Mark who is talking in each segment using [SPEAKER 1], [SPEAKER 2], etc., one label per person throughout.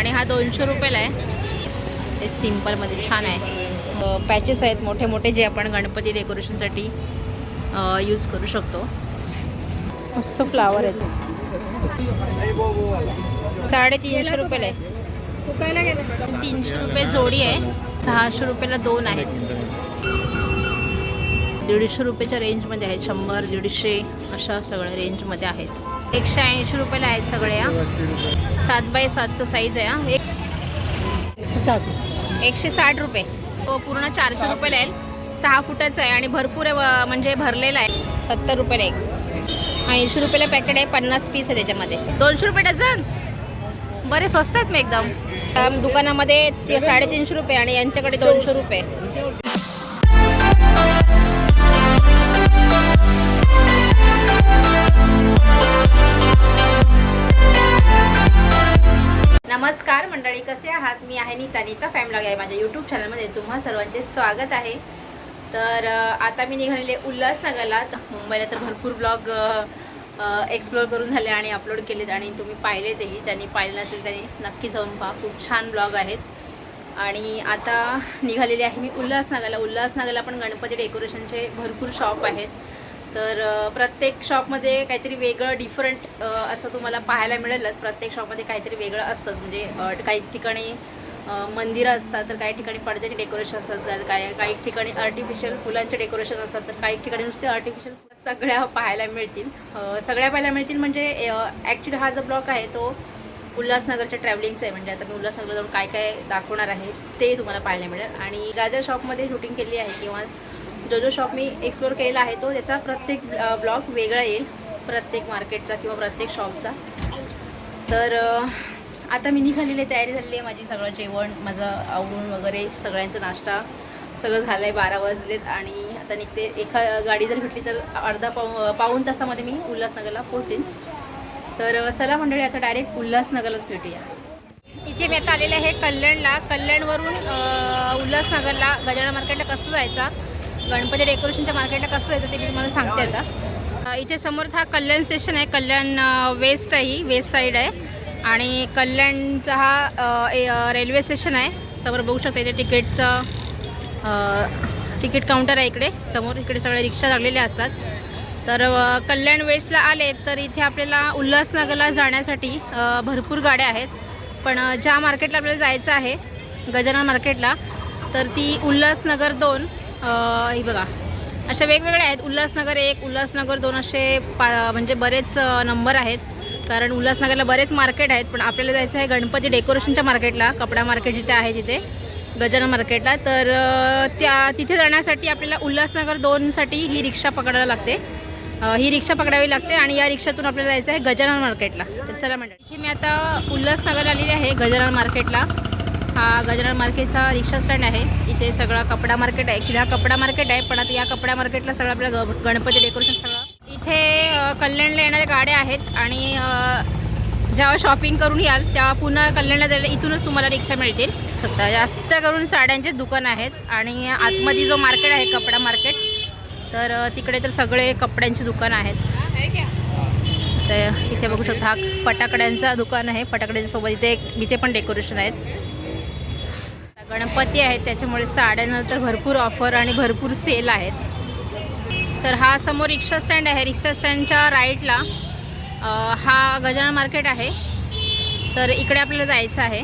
[SPEAKER 1] आणि हा दोनशे रुपयाला आहे. हे सिम्पलमध्ये छान आहे. पॅचेस आहेत मोठे मोठे जे आपण गणपती डेकोरेशनसाठी यूज करू शकतो. मस्त फ्लावर आहेत. साडेतीनशे रुपयाला आहे. तीनशे रुपये जोडी आहे. सहाशे रुपयाला दोन आहेत दीडशे रुपयाच्या रेंजमध्ये आहेत. शंभर दीडशे अशा सगळ्या रेंजमध्ये आहेत. एकशे ऐंशी रुपयाला आहेत सगळ्या सात बाय सातचं साईज आहे हा. एक एकशे साठ. रुपये. तो पूर्ण चारशे रुपयाला आहे. सहा फुटाचा आहे आणि भरपूर आहे म्हणजे भरलेला आहे. सत्तर रुपयाला एक. ऐंशी रुपयाला पॅकेट आहे पन्नास पीस आहे त्याच्यामध्ये. दोनशे रुपये डझन. बरे स्वस्त आहेत मग एकदम. दुकानामध्ये साडेतीनशे रुपये आणि यांच्याकडे दोनशे रुपये. नमस्कार मंडळी कसे आहात? मी आहे नीता नीता फॅमलॉग आहे माझ्या यूट्यूब चॅनलमध्ये तुम्हा सर्वांचे स्वागत आहे. तर आता मी निघालेले उल्हासनगरला. मुंबईला तर भरपूर ब्लॉग एक्सप्लोअर करून झाले आणि अपलोड केलेत आणि तुम्ही पाहिलेतही ज्यांनी पाहिले नसेल त्यांनी नक्की जाऊन पहा. खूप छान ब्लॉग आहेत. आणि आता निघालेली आहे मी उल्हासनगरला. उल्हासनगरला पण गणपती डेकोरेशनचे भरपूर शॉप आहेत. तर प्रत्येक शॉपमध्ये काहीतरी वेगळं डिफरंट असं तुम्हाला पाहायला मिळेलच. प्रत्येक शॉपमध्ये काहीतरी वेगळं असतंच म्हणजे काही ठिकाणी मंदिरं असतात तर काही ठिकाणी पडद्याचे डेकोरेशन असतात. काही काही ठिकाणी आर्टिफिशियल फुलांचे डेकोरेशन असतात तर काही ठिकाणी नुसते आर्टिफिशियल सगळ्या पाहायला मिळतील. सगळ्या पाहायला मिळतील म्हणजे ॲक्च्युली हा जो ब्लॉक आहे तो उल्हासनगरच्या ट्रॅव्हलिंगचं आहे. म्हणजे आता मी उल्हासनगरला जाऊन काय काय दाखवणार आहे ते तुम्हाला पाहायला मिळेल. आणि गाजर शॉपमध्ये शूटिंग केली आहे किंवा जो जो शॉप मी एक्सप्लोअर केलेला आहे तो त्याचा प्रत्येक ब्लॉग वेगळा येईल. प्रत्येक मार्केटचा किंवा प्रत्येक शॉपचा तर आता मी निघालेली तयारी झालेली आहे माझी सगळं जेवण माझं आवरून वगैरे सगळ्यांचा नाश्ता सगळं झालं आहे बारा वाजलेत आणि आता निघते. एका गाडी जर भेटली तर अर्धा पाऊ पाऊण तासामध्ये मी उल्हासनगरला पोचेन तर चला मंडळी आता डायरेक्ट उल्हासनगरलाच भेटूया. इथे मी आता आलेले आहे कल्याणला. कल्याणवरून उल्हासनगरला गजानन मार्केटला कसं जायचा? गणपती डेकोरेशनच्या मार्केटला कसं येतं ते मी तुम्हाला सांगते आता. इथे समोरच हा कल्याण स्टेशन आहे. कल्याण वेस्ट आहे ही वेस्ट साईड आहे. आणि कल्याणचा हा ए- रेल्वे स्टेशन आहे. समोर बघू शकता इथे तिकीटचं तिकीट काउंटर आहे इकडे. समोर इकडे सगळे रिक्षा लागलेल्या असतात. तर कल्याण वेस्टला आले तर इथे आपल्याला उल्हासनगरला जाण्यासाठी भरपूर गाड्या आहेत. पण ज्या मार्केटला आपल्याला जायचं आहे गजानन मार्केटला तर ती उल्हासनगर दोन ही बघा. अशा वेगवेगळ्या आहेत. उल्हासनगर एक उल्हासनगर दोन असे पा म्हणजे बरेच नंबर आहेत. कारण उल्हासनगरला बरेच मार्केट आहेत पण आपल्याला जायचं आहे गणपती डेकोरेशनच्या मार्केटला कपडा मार्केट जिथे आहे तिथे गजानन मार्केटला तर त्या तिथे जाण्यासाठी आपल्याला उल्हासनगर दोनसाठी ही रिक्षा पकडायला लागते. ही रिक्षा पकडावी लागते आणि या रिक्षातून आपल्याला जायचं आहे गजानन मार्केटला तर चला मंडळी. इथे मी आता उल्हासनगर आलेली आहे गजानन मार्केटला हा गजानन मार्केटचा रिक्षा स्टँड आहे. इथे सगळा कपडा मार्केट आहे. की हा कपडा मार्केट आहे पण आता या कपडा मार्केटला सगळं आपल्या ग- गणपती डेकोरेशन सगळं. इथे कल्याणला येणाऱ्या गाड्या आहेत आणि जेव्हा शॉपिंग करून याल तेव्हा पुन्हा कल्याणला जायला इथूनच तुम्हाला रिक्षा मिळतील. जास्त करून साड्यांचे दुकान आहेत आणि आतमध्ये जो मार्केट आहे कपडा मार्केट तर तिकडे तर सगळे कपड्यांची दुकान आहेत. तर इथे बघू शकता हा फटाकड्यांचा दुकान आहे. फटाकड्यांसोबत इथे इथे पण डेकोरेशन आहेत. गणपती आहेत त्याच्यामुळे साड्यांनंतर भरपूर ऑफर आणि भरपूर सेल आहेत. तर हा समोर रिक्षा स्टँड आहे. रिक्षा स्टँडच्या राईटला हा गजानन मार्केट आहे. तर इकडे आपल्याला जायचं आहे.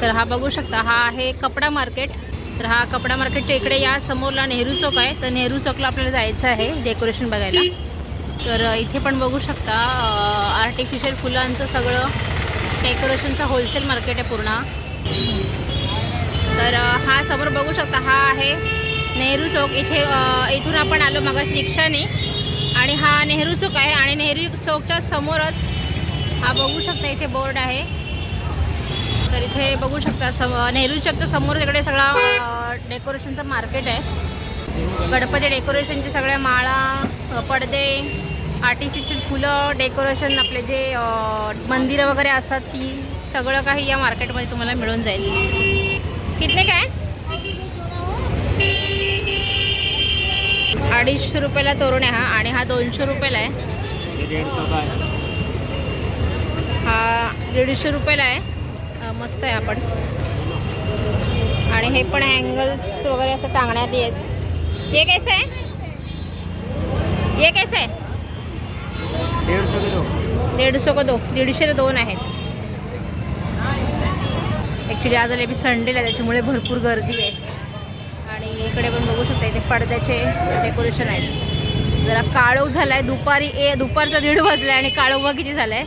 [SPEAKER 1] तर हा बघू शकता हा आहे कपडा मार्केट तर हा कपडा मार्केटच्या इकडे या समोरला नेहरू चौक आहे. तर नेहरू चौकला आपल्याला जायचं आहे डेकोरेशन बघायला. तर इथे पण बघू शकता आर्टिफिशियल फुलांचं सगळं डेकोरेशनचं होलसेल मार्केट आहे पूर्ण. तर हा समोर बघू शकता हा आहे नेहरू चौक. इथे इथून आपण आलो मगाशी रिक्षाने. आणि हा नेहरू चौक आहे आणि नेहरू चौकच्या समोरच हा बघू शकता इथे बोर्ड आहे. तर इथे बघू शकता सम नेहरू चौकच्या समोर तिकडे सगळा डेकोरेशनचं मार्केट आहे. गणपती डेकोरेशनचे सगळ्या माळा पडदे आर्टिफिशियल फुलं डेकोरेशन आपले जे मंदिरं वगैरे असतात ती सगळं काही या मार्केटमध्ये तुम्हाला मिळून जाईल. कितने काय अडीचशे रुपयाला तोरण आहे हा आणि हा दोनशे रुपयाला आहे. हा दीडशे रुपयाला आहे. मस्त आहे आपण आणि हे पण अँगल्स वगैरे असं टांगण्यात येत. हे कैसे आहे? हे कैसे आहे? दीडशे का दो दीडशेला दोन आहेत. ॲक्च्युली आज आले संडेला आहे त्याच्यामुळे भरपूर गर्दी आहे. आणि इकडे पण बघू शकता इथे पडद्याचे डेकोरेशन आहेत जरा काळोख झाला आहे दुपारी ए दुपारचा दीड वाजला आणि काळोबा किती झाला आहे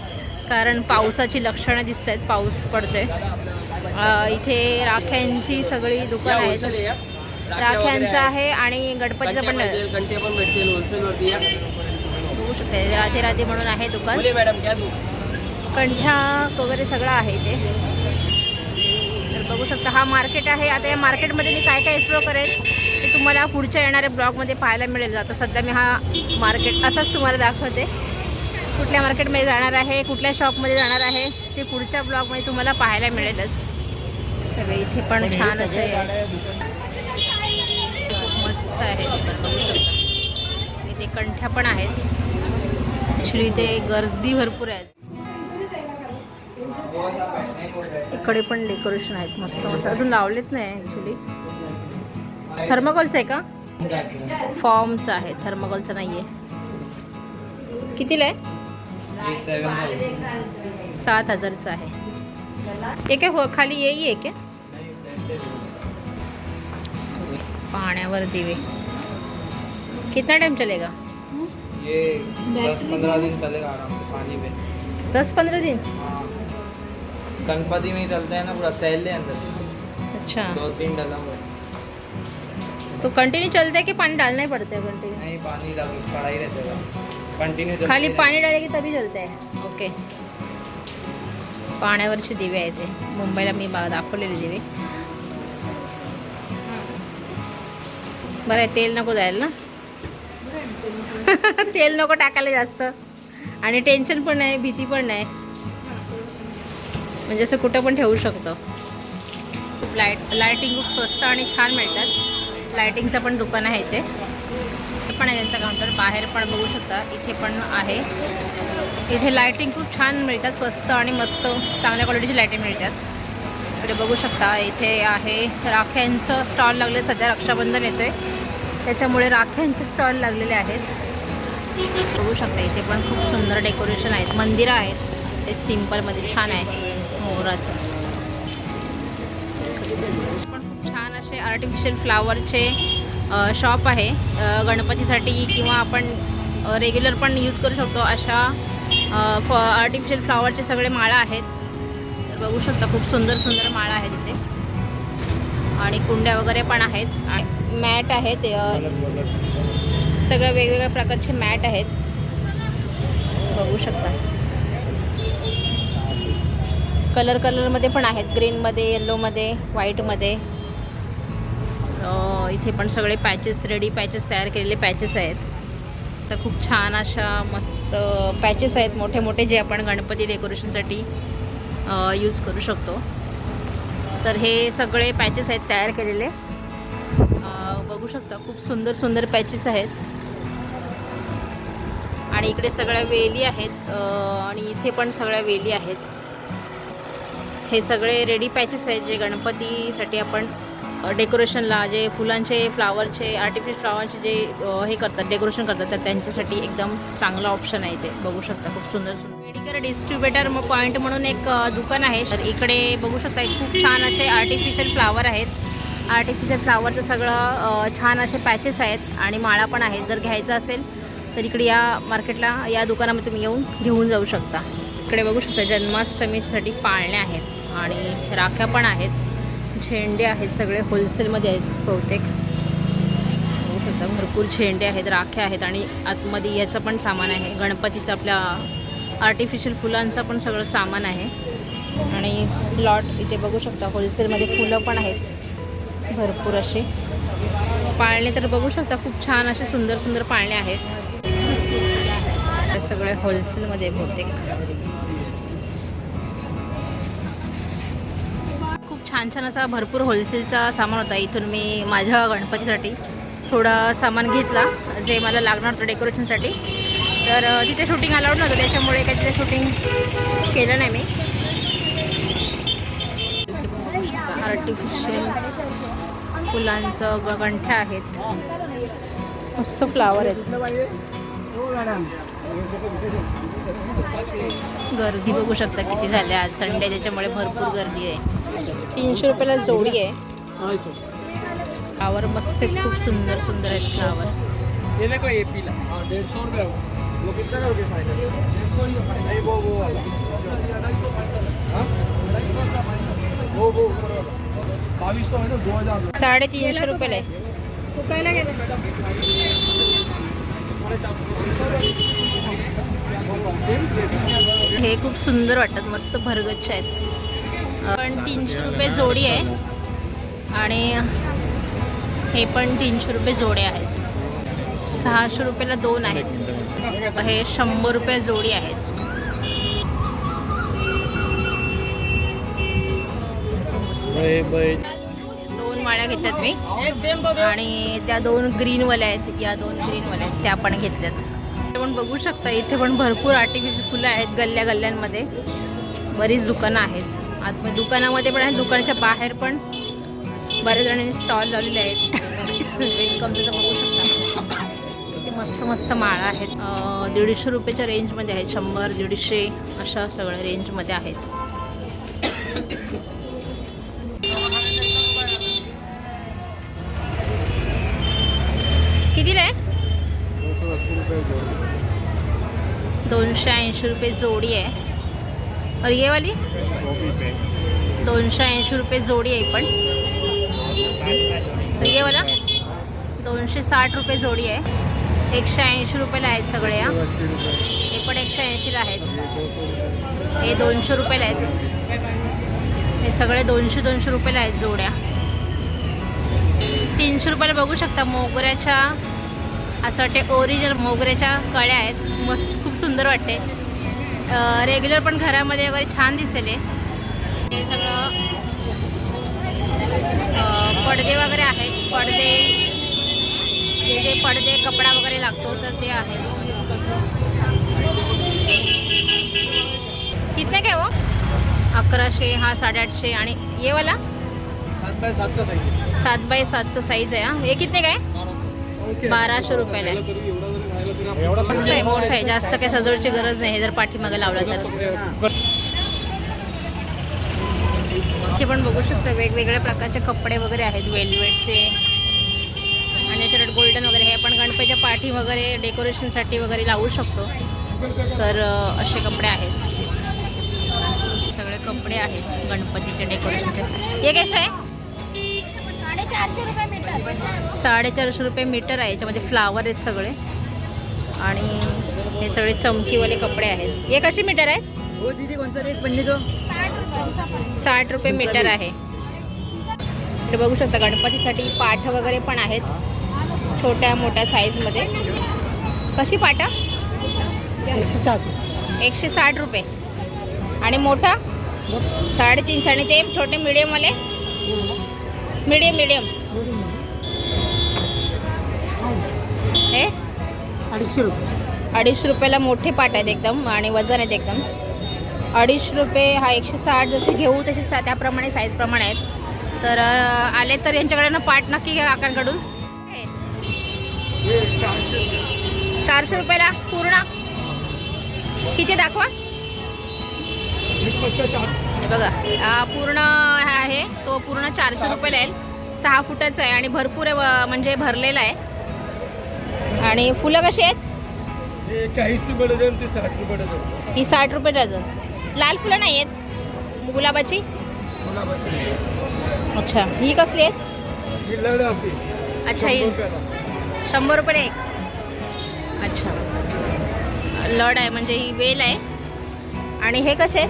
[SPEAKER 1] कारण पावसाची लक्षणं दिसत आहेत पाऊस पडतोय. इथे राख्यांची सगळी दुकान आहेत. राख्यांचं आहे आणि गणपतीचं पण बघू शकता राधे राधे म्हणून आहे दुकान.
[SPEAKER 2] तू
[SPEAKER 1] कंठ्या वगैरे सगळं आहे तर बघू शकता. हा मार्केट आहे. आता या मार्केटमध्ये मी काय काय एक्सप्लोर करेल ते तुम्हाला पुढच्या येणाऱ्या ब्लॉगमध्ये पाहायला मिळेल. आता सध्या मी हा मार्केट असाच तुम्हाला दाखवते. कुठल्या मार्केटमध्ये जाणार आहे कुठल्या शॉपमध्ये जाणार आहे ते पुढच्या ब्लॉगमध्ये तुम्हाला पाहायला मिळेलच. सगळे इथे पण छान असे मस्त आहे इथे कंठ्या पण आहेत. ॲक्च्युली इथे गर्दी भरपूर आहे. इकडे पण डेकोरेशन आहेत मस्त मस्त. अजून लावलेच नाही ॲक्च्युली थर्माकोलचं आहे का? फॉर्मचं आहे थर्माकोलचं नाही आहे कितीला आहे? सात हजारचं आहे. काय हो खाली येई आहे. क्या पाण्यावर दिवे. कितना टाइम चलेगा?
[SPEAKER 2] ये दस पंद्रह दिन चलेगा आराम से पानी में.
[SPEAKER 1] दस पंद्रह दिन?
[SPEAKER 2] गणपति में ही चलते हैं ना पूरा सैल है अंदर
[SPEAKER 1] अच्छा।
[SPEAKER 2] दो तीन डला हुआ
[SPEAKER 1] तो कंटिन्यू चलता है कि पानी डालना ही पड़ता है कंटिन्यू
[SPEAKER 2] नहीं पानी लग पड़ा ही रहता है कंटिन्यू
[SPEAKER 1] खाली पाणी डाले की तभी जलते आहे ओके पाण्यावरचे दिवे आहेत ते मुंबईला मी दाखवलेले दिवे। बरं आहे तेल नको जायला ना। तेल नको टाकायला जास्त। आणि टेन्शन पण नाही भीती पण नाही। म्हणजे असं कुठं पण ठेवू शकतो. खूप लाइट लायटिंग खूप स्वस्त आणि छान मिळतात. लायटिंगचं पण दुकान आहे इथे. पण आहे त्यांचं काउंटर बाहेर पण बघू शकता. इथे पण आहे. इथे लायटिंग खूप छान मिळतात. स्वस्त आणि मस्त चांगल्या क्वालिटीची लायटिंग मिळतात. इकडे बघू शकता. इथे आहे राख्यांचं स्टॉल लागले सध्या रक्षाबंधन येतोय. त्याच्यामुळे राख्यांचे स्टॉल लागलेले आहेत. बघू शकता. इथे पण खूप सुंदर डेकोरेशन आहेत. मंदिरं आहेत. ते सिम्पलमध्ये छान आहे. मोराचं पण खूप छान असे आर्टिफिशियल फ्लावरचे शॉप आहे. गणपतीसाठी किंवा आपण रेग्युलर पण यूज करू शकतो अशा फ आर्टिफिशियल फ्लावरचे सगळे माळा आहेत. तर बघू शकता खूप सुंदर सुंदर माळा आहेत इथे आणि कुंड्या वगैरे पण आहेत. मॅट आहेत सगळ्या वेगवेगळ्या प्रकारचे मॅट आहेत. बघू शकता. कलर कलरमध्ये पण आहेत. ग्रीनमध्ये येल्लोमध्ये व्हाईटमध्ये इथे पण सगळे पॅचेस रेडी पॅचेस तयार केलेले पॅचेस आहेत. तर खूप छान अशा मस्त पॅचेस आहेत. मोठे मोठे जे आपण गणपती डेकोरेशनसाठी यूज करू शकतो. तर हे सगळे पॅचेस आहेत तयार केलेले. बघू शकता खूप सुंदर सुंदर पॅचेस आहेत. आणि इकडे सगळ्या वेली आहेत. आणि इथे पण सगळ्या वेली आहेत. हे सगळे रेडी पॅचेस आहेत जे गणपतीसाठी आपण डेकोरेशनला जे फुलांचे फ्लावरचे आर्टिफिशियल फ्लावरचे जे हे करतात डेकोरेशन करतात तर त्यांच्यासाठी एकदम चांगला ऑप्शन आहे ते. बघू शकता खूप सुंदर सुंदर. मेडिकल डिस्ट्रीब्युटर पॉईंट म्हणून एक दुकान आहे. तर इकडे बघू शकता खूप छान असे आर्टिफिशियल फ्लावर आहेत. आर्टिफिशियल फ्लावरचं सगळं छान असे पॅचेस आहेत आणि माळा पण आहेत. जर घ्यायचं असेल तर इकडे या मार्केटला या दुकानामध्ये तुम्ही येऊन घेऊन जाऊ शकता. इकडे बघू शकता जन्माष्टमीसाठी पाळण्या आहेत आणि राख्या पण आहेत. झेंडे आहेत सगळे होलसेलमध्ये आहेत बहुतेक. बघू शकता भरपूर झेंडे आहेत राख्या आहेत आणि आतमध्ये याचं पण सामान आहे. गणपतीचं आपल्या आर्टिफिशियल फुलांचं पण सगळं सामान आहे. आणि प्लॉट इथे बघू शकता होलसेलमध्ये फुलं पण आहेत. भरपूर असे पाळणे तर बघू शकता खूप छान असे सुंदर सुंदर पाळणे आहेत. सगळे होलसेलमध्ये बहुतेक. छान छान असा भरपूर होलसेलचा सामान होता. इथून मी माझ्या गणपतीसाठी थोडा सामान घेतला जे मला लागणार होतं डेकोरेशनसाठी तर तिथे शूटिंग अलाउड नव्हतं त्याच्यामुळे काही तिथे शूटिंग केलं नाही मी. आर्टिफिशियल फुलांचं गंठ्या आहेत. मस्त फ्लावर आहेत. गर्दी बघू शकता किती झाली आज. संडे त्याच्यामुळे भरपूर गर्दी आहे. तीनशे रुपयाला जोडी आहे. फ्लावर मस्त आहेत, खूप सुंदर सुंदर आहेत फ्लावर
[SPEAKER 2] ये देखो ये पीला. हाँ डेढ़ सौ रुपये वो कितना करोगे फाइनल नहीं वो वो वाला. हाँ? वो वो बाईस सौ है ना दो हजार
[SPEAKER 1] साडेतीनशे रुपयाला आहे.
[SPEAKER 3] फुकायला गेलं.
[SPEAKER 1] हे खूप सुंदर वाटतात मस्त भरगच्छ आहेत. पण तीनशे रुपये जोडी आहे. आणि हे पण तीनशे रुपये जोडे आहेत. सहाशे रुपयाला दोन आहेत हे शंभर रुपये जोडी आहेत. दोन माळ्या घेतल्यात मी. आणि त्या दोन ग्रीनवाल्या आहेत. या दोन ग्रीनवाल्या आहेत. त्या पण घेतल्यात. ते पण बघू शकता इथे पण भरपूर आर्टिफिशियल फुलं आहेत गल्ल्या गल्ल्यांमध्ये बरीच दुकानं आहेत. आत दुकानामध्ये पण आहेत दुकानाच्या बाहेर पण बऱ्याच जणांनी स्टॉल लावलेले आहेत. वेलकमचं तर बघू शकता. किती मस्त मस्त माळा आहेत. दीडशे रुपयाच्या रेंजमध्ये आहेत शंभर दीडशे अशा सगळ्या रेंजमध्ये आहेत. कितीला आहे? दोनशे ऐंशी रुपये जोडी आहे. और ये वाली? दोनशे ऐंशी रुपये जोडी आहे पण. और ये वाला? दोनशे साठ रुपये जोडी आहे. एकशे ऐंशी रुपयाला आहेत सगळे या हे पण एकशे ऐंशीला आहेत. हे दोनशे रुपयाला आहेत. हे सगळे दोनशे दोनशे रुपयाला आहेत जोड्या. तीनशे रुपयाला बघू शकता मोगऱ्याच्या असं वाटते ओरिजिनल मोगऱ्याच्या कळ्या आहेत. मस्त खूप सुंदर वाटते रेग्युलर पण घरामध्ये वगैरे छान दिसेल हे. हे सगळं पडदे वगैरे आहेत. पडदे जे जे पडदे कपडा वगैरे लागतो तर ते आहे कितने काय हो अकराशे हा साडेआठशे आणि ये वाला?
[SPEAKER 2] सात बाय सात का साइज
[SPEAKER 1] सात बाय सातचं साईज आहे हा. हे कितने काय बाराशे. रुपयाला आहे. मस्त आहे मोठं आहे जास्त काही सजवण्याची गरज नाही हे जर पाठीमागे लावलं तर. इथे पण बघू शकता वेगवेगळ्या प्रकारचे कपडे वगैरे आहेत वेलवेटचे आणि याच्यात गोल्डन वगैरे हे आपण गणपतीच्या पाठी वगैरे डेकोरेशनसाठी वगैरे लावू शकतो. तर असे कपडे आहेत. सगळे कपडे आहेत गणपतीचे डेकोरेशनचे हे कसं आहे
[SPEAKER 3] साडेचारशे रुपये मीटर
[SPEAKER 1] साडेचारशे रुपये मीटर आहे याच्यामध्ये फ्लावर आहेत सगळे. आणि हे सगळे चमकीवाले कपडे आहेत. हे कसे मीटर आहेत
[SPEAKER 2] पन्नी दो
[SPEAKER 3] साठ रुपये
[SPEAKER 1] साठ रुपये मीटर आहे. इथे बघू शकता गणपतीसाठी पाठ वगैरे पण आहेत छोट्या मोठ्या साईजमध्ये कशी पाटा
[SPEAKER 2] एकशे साठ.
[SPEAKER 1] एकशे साठ रुपये. आणि मोठा? साडेतीनशे. आणि ते छोटे मिडियमवाले मिडियम मिडियम हे?
[SPEAKER 2] अडीचशे रुपये.
[SPEAKER 1] अडीचशे रुपयाला मोठे पाट आहेत एकदम आणि वजन आहेत एकदम. अडीचशे रुपये हा एकशे साठ जसे घेऊ तसे सा त्याप्रमाणे साईजप्रमाणे आहेत. तर आले तर यांच्याकडनं पाट नक्की घ्या काकांकडून. हे,
[SPEAKER 2] चारशे रुपये
[SPEAKER 1] चारशे रुपयाला पूर्ण. किती दाखवा? बघा पूर्ण हा आहे. तो पूर्ण चारशे रुपयाला आहे. सहा फुटाचा आहे आणि भरपूर म्हणजे भरलेला आहे. आणि फुलं कशी आहेत?
[SPEAKER 2] चाळीस रुपये डझन ते साठ रुपये डझन.
[SPEAKER 1] ही साठ रुपये डझन. लाल फुलं नाही आहेत? गुलाबाची? अच्छा. ही कसली आहेत? अच्छा ही शंभर रुपये एक अच्छा. लड आहे म्हणजे ही वेल आहे. आणि हे कसे आहेत?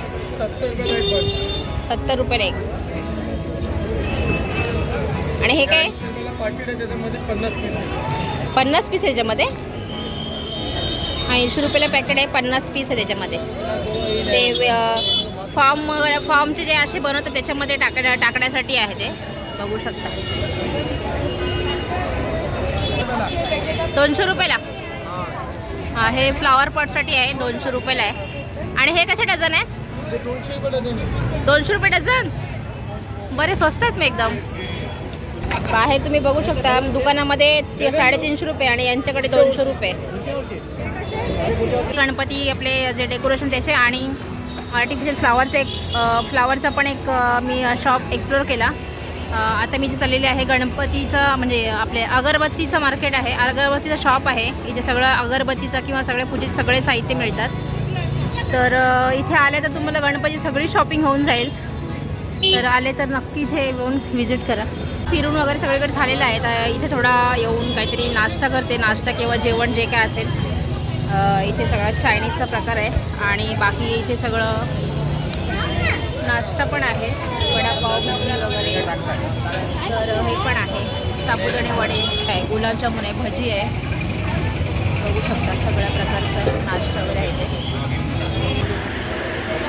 [SPEAKER 2] सत्तर रुपये एक
[SPEAKER 1] आणि हे काय?
[SPEAKER 2] पन्नास पीस
[SPEAKER 1] पन्नास पीस आहे त्याच्यामध्ये ऐंशी रुपयाला पॅकेट आहे पन्नास पीस आहे त्याच्यामध्ये. ते फॉर्म फॉर्मचे जे असे बनवतात त्याच्यामध्ये टाकण्या टाकण्यासाठी आहे ते. बघू शकता. दोनशे रुपयाला? हा हे फ्लावर पॉटसाठी आहे दोनशे रुपयाला आहे. आणि हे कसे डझन आहे.
[SPEAKER 2] दोनशे रुपये डझन?
[SPEAKER 1] बरे स्वस्त आहेत मी एकदम. बाहेर तुम्ही बघू शकता दुकानामध्ये ते साडेतीनशे रुपये आणि यांच्याकडे दोनशे रुपये. गणपती आपले जे डेकोरेशन त्याचे आणि आर्टिफिशियल फ्लावरचं एक फ्लावरचा पण एक मी शॉप एक्सप्लोअर केला. आता मी जे चाललेली आहे गणपतीचं म्हणजे आपले अगरबत्तीचं मार्केट आहे. अगरबत्तीचं शॉप आहे. इथे सगळं अगरबत्तीचं किंवा सगळ्या पूजेचे सगळे साहित्य मिळतात. तर इथे आले तर तुम्हाला गणपती सगळी शॉपिंग होऊन जाईल. तर आले तर नक्की इथे येऊन व्हिजिट करा. फिरून वगैरे सगळीकडे झालेलं आहे. तर इथे थोडा येऊन काहीतरी नाश्ता करते. नाश्ता किंवा जेवण जे काय असेल इथे सगळा चायनीजचा प्रकार आहे. आणि बाकी इथे सगळं नाश्ता पण आहे. वडापाव भजी वगैरे. तर हे पण आहे. साबुदाणे वडे काय गुलाबजामुन आहे भजी आहे. बघू शकता सगळ्या प्रकारचं नाश्ता वगैरे आहे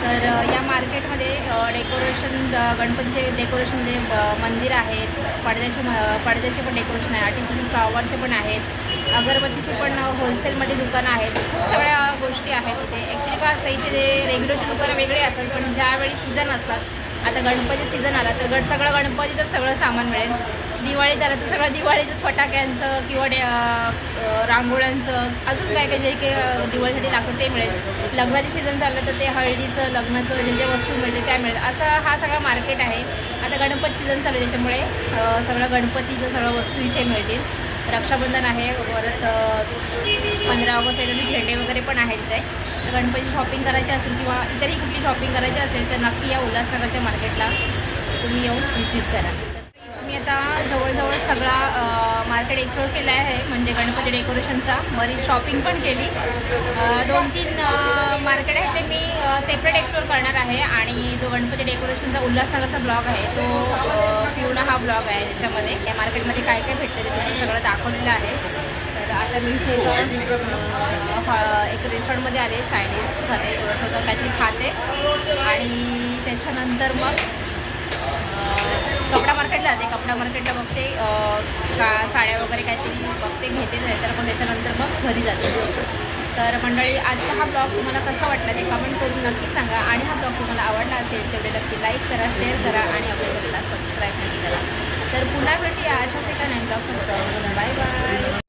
[SPEAKER 1] तर या मार्केटमध्ये डेकोरेशन गणपतीचे डेकोरेशन जे मंदिर आहेत पडद्याचे म- पडद्याचे पण डेकोरेशन आहे आर्टिफिशियल फ्लॉवरचे पण आहेत अगरबत्तीचे पण होलसेलमध्ये दुकानं आहेत खूप सगळ्या गोष्टी आहेत इथे. ॲक्च्युली काय असतं इथे जे रेग्युलरची दुकानं वेगळी असतात पण ज्यावेळी सीझन असतात आता गणपती सीझन आला तर गण सगळं गणपतीचं सगळं सामान मिळेल. दिवाळी झालं तर सगळं दिवाळीचं फटाक्यांचं किंवा रांगोळ्यांचं अजून काय काय जे काही दिवाळीसाठी लागतं ते मिळेल. लग्नाचे सीझन झालं तर ते हळदीचं लग्नाचं जे जे वस्तू मिळते त्या मिळेल. असं हा सगळा मार्केट आहे. आता गणपती सीझन चालू आहे त्याच्यामुळे सगळं गणपतीचं सगळं वस्तू इथे मिळतील. रक्षाबंधन आहे परत पंधरा ऑगस्ट आहे तर झेंडे वगैरे पण आहेत इथे. तर गणपती शॉपिंग करायची असेल किंवा इतरही कुठली शॉपिंग करायची असेल तर नक्की या उल्हासनगरच्या मार्केटला तुम्ही येऊन व्हिजिट करा. आता जवळजवळ सगळा मार्केट एक्सप्लोर केला आहे म्हणजे गणपती डेकोरेशनचा बरीच शॉपिंग पण केली. दोन तीन मार्केट आहे ते मी सेपरेट एक्सप्लोर करणार आहे. आणि जो गणपती डेकोरेशनचा उल्हासनगरचा ब्लॉग आहे तो अ, हा ब्लॉग आहे ज्याच्यामध्ये या मार्केटमध्ये काय काय भेटतं ते सगळं दाखवलेलं आहे. तर आता मी इथे एक रेस्टॉरंटमध्ये आले चायनीज खाते थोडंसं काहीतरी खाते. आणि त्याच्यानंतर मग कपडा मार्केटला जाते. कपडा मार्केटला बघते का साड्या वगैरे काहीतरी बघते घेते तर पण त्याच्यानंतर मग घरी जाते. तर मंडळी आजचा हा ब्लॉग तुम्हाला कसा वाटला ते कमेंट करून नक्की सांगा. आणि हा ब्लॉग तुम्हाला आवडला असेल तेवढे नक्की लाईक करा शेअर करा आणि आपल्या चॅनलला सबस्क्राईब नक्की करा. तर पुन्हा भेटूया. अशाच एका नवीन ब्लॉगसोबत. Bye bye